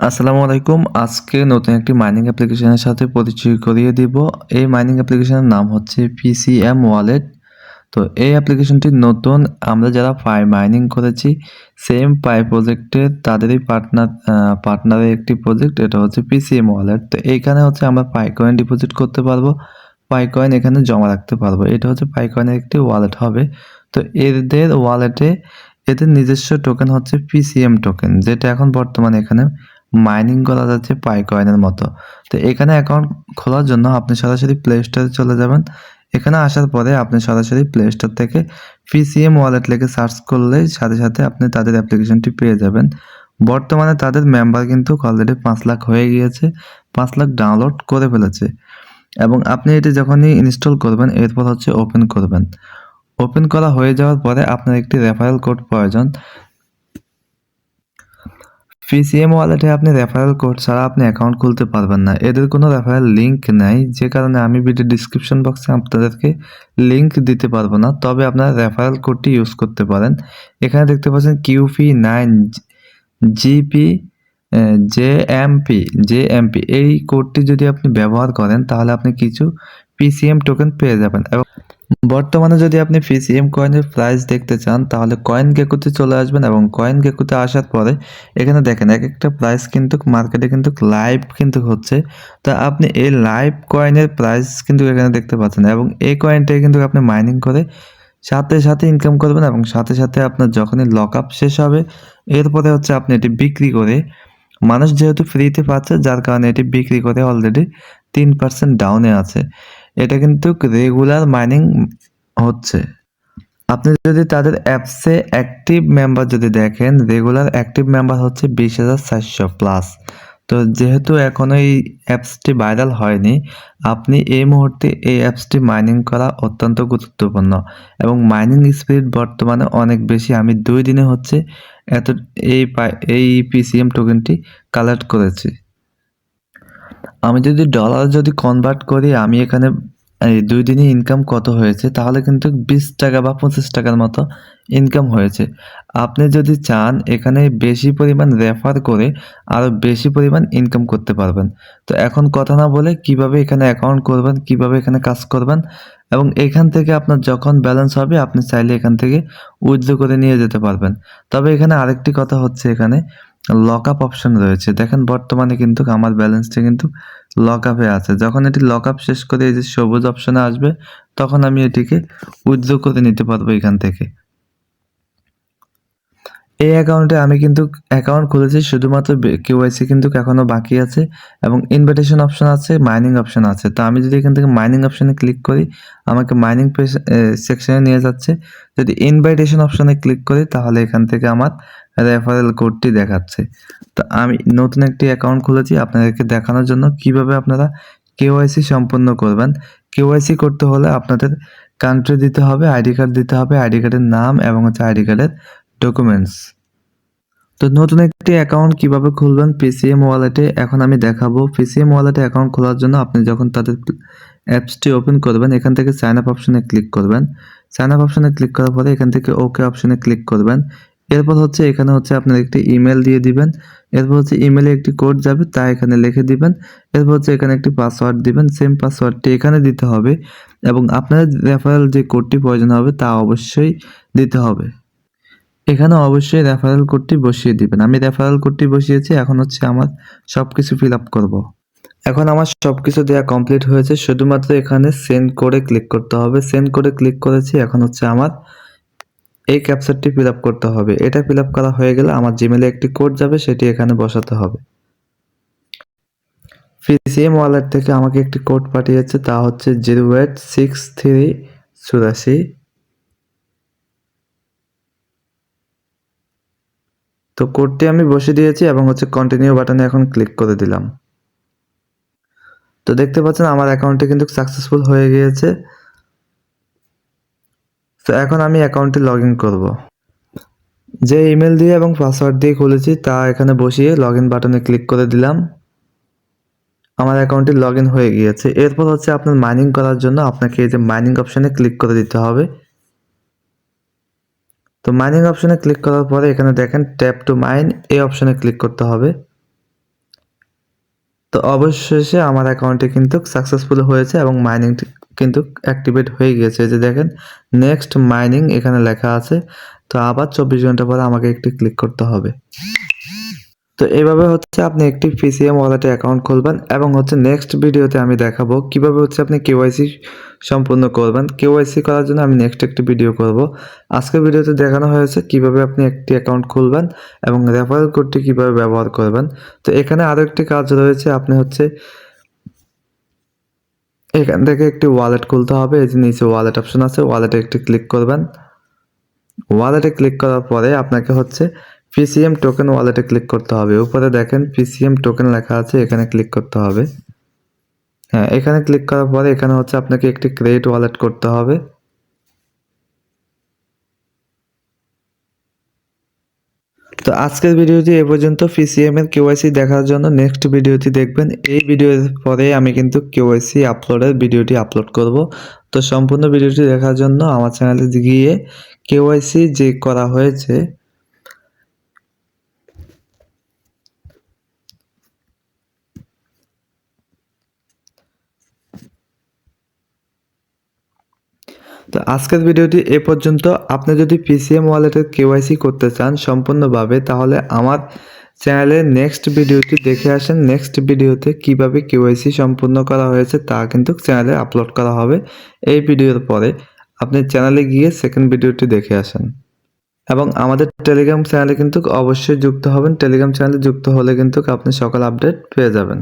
আসসালামু আলাইকুম। আজকে নতুন একটি মাইনিং অ্যাপ্লিকেশনের সাথে পরিচয় করিয়ে দিব। এই মাইনিং অ্যাপ্লিকেশনের নাম হচ্ছে পিসিএম ওয়ালেট তো এই অ্যাপ্লিকেশনটি নতুন। আমরা যারা পাই মাইনিং করেছি সেম পাই প্রজেক্টে তাদেরই পার্টনার পার্টনারের একটি প্রজেক্ট এটা হচ্ছে পিসিএম ওয়ালেট তো এইখানে হচ্ছে আমরা পাই কয়েন ডিপোজিট করতে পারব। পাই কয়েন এখানে জমা রাখতে পারব। এটা হচ্ছে পাই কয়েনের একটি ওয়ালেট হবে। তো এদের ওয়ালেটে এদের নিজস্ব টোকেন হচ্ছে পিসিএম টোকেন যেটা এখন বর্তমানে এখানে মাইনিং করা যাচ্ছে পাই কয়েনের মতো। তো এখানে অ্যাকাউন্ট খোলার জন্য আপনি সরাসরি প্লে স্টোরে চলে যাবেন। এখানে আসার পরে আপনি সরাসরি প্লে স্টোর থেকে পিসিএম ওয়ালেট লিখে সার্চ করলেই সাথে সাথে আপনি তাদের অ্যাপ্লিকেশনটি পেয়ে যাবেন। বর্তমানে তাদের মেম্বার কিন্তু অলরেডি পাঁচ লাখ হয়ে গিয়েছে, পাঁচ লাখ ডাউনলোড করে ফেলেছে। এবং আপনি এটি যখনই ইনস্টল করবেন, এরপর হচ্ছে ওপেন করবেন। ওপেন করা হয়ে যাওয়ার পরে আপনার একটি রেফারেল কোড প্রয়োজন। পিসিএম ওয়ালেটে আপনি রেফারেল কোড ছাড়া আপনি অ্যাকাউন্ট খুলতে পারবেন না। এদের কোনো রেফারেল লিঙ্ক নেই, যে কারণে আমি ভিডিও ডিসক্রিপশন বক্সে আপনাদেরকে লিঙ্ক দিতে পারব না, তবে আপনারা রেফারেল কোডটি ইউজ করতে পারেন। এখানে দেখতে পাচ্ছেন QP nine GP J MP J MP এই কোডটি যদি আপনি ব্যবহার করেন, তাহলে আপনি কিছু পিসিএম টোকেন পেয়ে যাবেন। এবং বর্তমানে যদি আপনি পিসিএম কয়েনের প্রাইস দেখতে চান, তাহলে কয়েন গেকুতে চলে আসবেন এবং কয়েন গেকুতে আসার পরে এখানে দেখেন, এক একটা প্রাইস কিন্তু মার্কেটে কিন্তু লাইভ কিন্তু হচ্ছে। তা আপনি এই লাইভ কয়েনের প্রাইস কিন্তু এখানে দেখতে পাচ্ছেন এবং এই কয়েনটাই কিন্তু আপনি মাইনিং করে সাথে সাথে ইনকাম করবেন এবং সাথে সাথে আপনার যখনই লক আপ শেষ হবে, এরপরে হচ্ছে আপনি এটি বিক্রি করে, মানুষ যেহেতু ফ্রিতে পাচ্ছে, যার কারণে এটি বিক্রি করে অলরেডি তিন পার্সেন্ট ডাউনে আছে। এটা কিন্তু রেগুলার মাইনিং হচ্ছে। আপনি যদি তাদের অ্যাপসে অ্যাক্টিভ মেম্বার যদি দেখেন রেগুলার অ্যাক্টিভ মেম্বার হচ্ছে বিশ হাজার চারশো প্লাস তো যেহেতু এখনও এই অ্যাপসটি ভাইরাল হয়নি, আপনি এই মুহূর্তে এই অ্যাপসটি মাইনিং করা অত্যন্ত গুরুত্বপূর্ণ। এবং মাইনিং স্পিড বর্তমানে অনেক বেশি। আমি দুই দিনে হচ্ছে এত এই পাই এই পিসিএম টোকেনটি কালেক্ট করেছি। আমি যদি ডলার যদি কনভার্ট করি, আমি এখানে দুই দিনে ইনকাম কত হয়েছে? তাহলে কিন্তু বিশ টাকা বা পঁচিশ টাকার মতো ইনকাম হয়েছে। আপনি যদি চান এখানে বেশি পরিমাণ রেফার করে আরও বেশি পরিমাণ ইনকাম করতে পারবেন। তো এখন কথা না বলে কীভাবে এখানে অ্যাকাউন্ট করবেন, কীভাবে এখানে কাজ করবেন, এবং এখান থেকে আপনার যখন ব্যালেন্স হবে, আপনি চাইলে এখান থেকে উইথড্র করে নিয়ে যেতে পারবেন। তবে এখানে আরেকটি কথা হচ্ছে এখানে লক আপ অপশন রয়েছে। দেখেন বর্তমানে কিন্তু আমার ব্যালেন্সটা কিন্তু লক আপে আছে। যখন এটি লক আপ শেষ করে এই যে সবুজ অপশনে আসবে, তখন আমি এটিকে উইথড্র করে নিতে পারব এখান থেকে। এই অ্যাকাউন্টে আমি কিন্তু অ্যাকাউন্ট খুলেছি, শুধুমাত্র কেওয়াইসি কিন্তু এখনও বাকি আছে এবং ইনভাইটেশন অপশন আছে মাইনিং অপশন আছে। তো আমি যদি এখান থেকে মাইনিং অপশনে ক্লিক করি, আমাকে মাইনিং সেকশনে নিয়ে যাচ্ছে। যদি ইনভাইটেশন অপশনে ক্লিক করি, তাহলে এখান থেকে আমার রেফারেল কোডটি দেখাচ্ছে। তো আমি নতুন একটি অ্যাকাউন্ট খুলেছি, আপনাদেরকে দেখানোর জন্য কীভাবে আপনারা কেওয়াইসি সম্পন্ন করবেন। কেওয়াইসি করতে হলে আপনাদের কান্ট্রি দিতে হবে আইডি কার্ড দিতে হবে আইডি কার্ডের নাম এবং হচ্ছে আইডি কার্ডের ডকুমেন্টস তো নতুন একটি অ্যাকাউন্ট কীভাবে খুলবেন? পিসিএম ওয়ালেটে এখন আমি দেখাবো। পিসিএম ওয়ালেটে অ্যাকাউন্ট খোলার জন্য আপনি যখন তাদের অ্যাপসটি ওপেন করবেন, এখান থেকে সাইন আপ অপশনে ক্লিক করবেন। সাইন আপ অপশনে ক্লিক করার পরে এখান থেকে ওকে অপশনে ক্লিক করবেন। এরপর হচ্ছে এখানে হচ্ছে আপনার একটি ইমেল দিয়ে দিবেন। এরপর হচ্ছে ইমেলে একটি কোড যাবে, তা এখানে লিখে দিবেন। এরপর হচ্ছে এখানে একটি পাসওয়ার্ড দিবেন। সেম পাসওয়ার্ডটি এখানে দিতে হবে এবং আপনার রেফারেল যে কোডটি প্রয়োজন হবে, তা অবশ্যই দিতে হবে। এখানে অবশ্যই রেফারেল কোডটি বসিয়ে দিবেন। আমি রেফারেল কোডটি বসিয়েছি, এখন হচ্ছে আমার সব কিছু ফিল আপ করব। এখন আমার সব কিছু দেওয়া কমপ্লিট হয়েছে, শুধুমাত্র এখানে সেন্ড করে ক্লিক করতে হবে। সেন্ড করে ক্লিক করেছি, এখন হচ্ছে আমার এই ক্যাপচারটি ফিল আপ করতে হবে। এটা ফিল আপ করা হয়ে গেলে আমার জিমেলে একটি কোড যাবে, সেটি এখানে বসাতে হবে। পিসিএম ওয়ালেট থেকে আমাকে একটি কোড পাঠিয়েছে, তা হচ্ছে জিরো এইট সিক্স থ্রি চুরাশি। তো কোডটি আমি বসে দিয়েছি এবং হচ্ছে কন্টিনিউ বাটনে এখন ক্লিক করে দিলাম। তো দেখতে পাচ্ছেন আমার অ্যাকাউন্টটি কিন্তু সাকসেসফুল হয়ে গিয়েছে। তো এখন আমি অ্যাকাউন্টে লগ ইন করব। যে ইমেল দিয়ে এবং পাসওয়ার্ড দিয়ে খুলেছি তা এখানে বসিয়ে লগ ইন বাটনে ক্লিক করে দিলাম। আমার অ্যাকাউন্টে লগ ইন হয়ে গিয়েছে। এরপর হচ্ছে আপনার মাইনিং করার জন্য আপনাকে এই যে মাইনিং অপশানে ক্লিক করে দিতে হবে। তো মাইনিং অপশানে ক্লিক করার পরে এখানে দেখেন ট্যাপ টু মাইন এই অপশানে ক্লিক করতে হবে। তো অবশেষে আমার অ্যাকাউন্টে কিন্তু সাকসেসফুল হয়েছে এবং মাইনিং কিন্তু অ্যাক্টিভেট হয়ে গিয়েছে। যে দেখেন নেক্সট মাইনিং এখানে লেখা আছে। তো আবার চব্বিশ ঘণ্টা পরে আমাকে একটি ক্লিক করতে হবে। তো এইভাবে হচ্ছে আপনি একটি পিসিএম ওয়ালেটে অ্যাকাউন্ট খুলবেন এবং হচ্ছে নেক্সট ভিডিওতে আমি দেখাবো কীভাবে হচ্ছে আপনি কেওয়াইসি সম্পূর্ণ করবেন। কেওয়াইসি করার জন্য আমি নেক্সট একটি ভিডিও করব। আজকের ভিডিওতে দেখানো হয়েছে কীভাবে আপনি একটি অ্যাকাউন্ট খুলবেন এবং রেফারেল কোডটি কীভাবে ব্যবহার করবেন। তো এখানে আরও একটি কাজ রয়েছে, আপনি হচ্ছে এখান থেকে একটি ওয়ালেট খুলতে হবে। এই যে নিচে ওয়ালেট অপশন আছে ওয়ালেটে একটি ক্লিক করবেন। ওয়ালেটে ক্লিক করার পরে আপনাকে হচ্ছে পিসিএম টোকেন ওয়ালেটে ক্লিক করতে হবে। উপরে দেখেন পিসিএম টোকেন লেখা আছে, এখানে ক্লিক করতে হবে। হ্যাঁ এখানে ক্লিক করার পরে এখানে হচ্ছে আপনাকে একটি ক্রেডিট ওয়ালেট করতে হবে। তো আজকের ভিডিওটি এ পর্যন্ত। পিসিএম এর কেওয়াইসি দেখার জন্য নেক্সট ভিডিওটি দেখবেন। এই ভিডিওর পরে আমি কিন্তু কেওয়াইসি আপলোডের ভিডিওটি আপলোড করব। তো সম্পূর্ণ ভিডিওটি দেখার জন্য আমার চ্যানেলে গিয়ে কেওয়াইসি যে করা হয়েছে তো আজকের ভিডিওটি এ পর্যন্ত। আপনি যদি পিসিএম ওয়ালেটের কেওয়াইসি করতে চান সম্পূর্ণভাবে, তাহলে আমার চ্যানেলের নেক্সট ভিডিওটি দেখে আসেন। নেক্সট ভিডিওতে কীভাবে কেওয়াইসি সম্পূর্ণ করা হয়েছে তা কিন্তু চ্যানেলে আপলোড করা হবে এই ভিডিওর পরে। আপনি চ্যানেলে গিয়ে সেকেন্ড ভিডিওটি দেখে আসেন। এবং আমাদের টেলিগ্রাম চ্যানেলে কিন্তু অবশ্যই যুক্ত হবেন। টেলিগ্রাম চ্যানেলে যুক্ত হলে কিন্তু আপনি সকল আপডেট পেয়ে যাবেন।